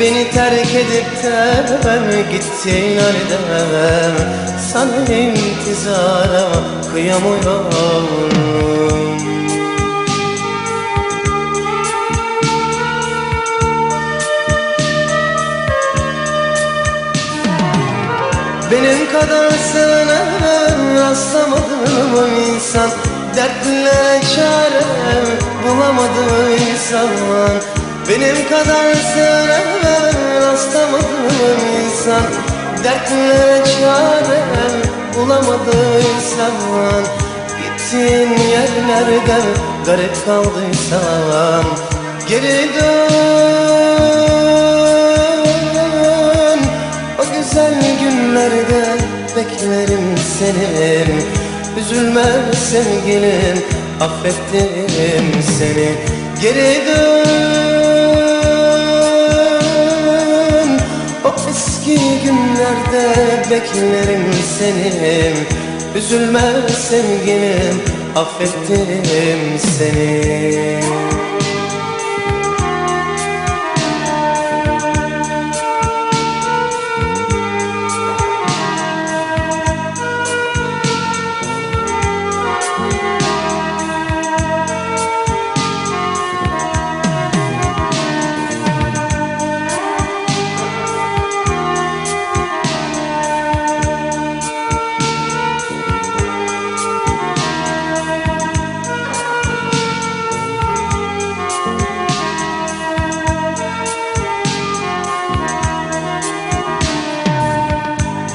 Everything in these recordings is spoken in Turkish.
Beni terk edip de gittin halde Sana intizara kıyamıyorum. Benim kadar sevene rastlamadım insan. Dertlere çare bulamadıysan Benim kadar sevene rastlamadım insan. Dertlere çare bulamadıysan Gittiğin yerlerde garip kaldıysan. Geri dön. O güzel günlerde beklerim seni Üzülme sevgilim affettim seni. Geri dön beklerim seni Üzülme sevgilim affettim seni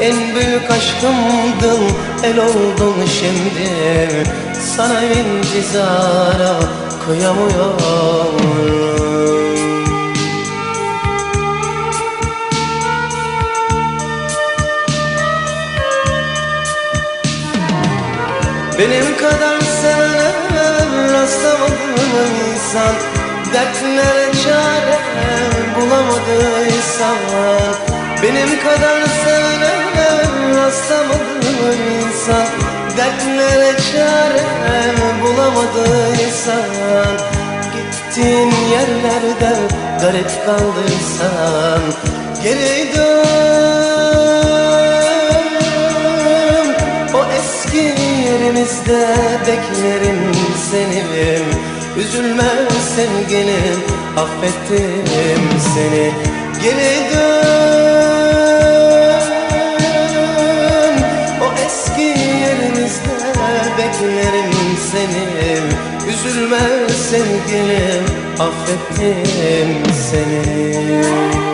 En büyük aşkımdın el oldun şimdi. Sana intizara kıyamıyorum Benim kadar sevene rastlamadım insan Dertlere çare bulamadıysan Benim kadar sevene rastlamadım insan. Dertlere çare bulamadıysan Gittiğin yerlerde garip kaldıysan Geri dön. O eski yerimizde beklerim seni Üzülme sevgilim affettim seni. Geri dön Üzülme sevgilim affettim seni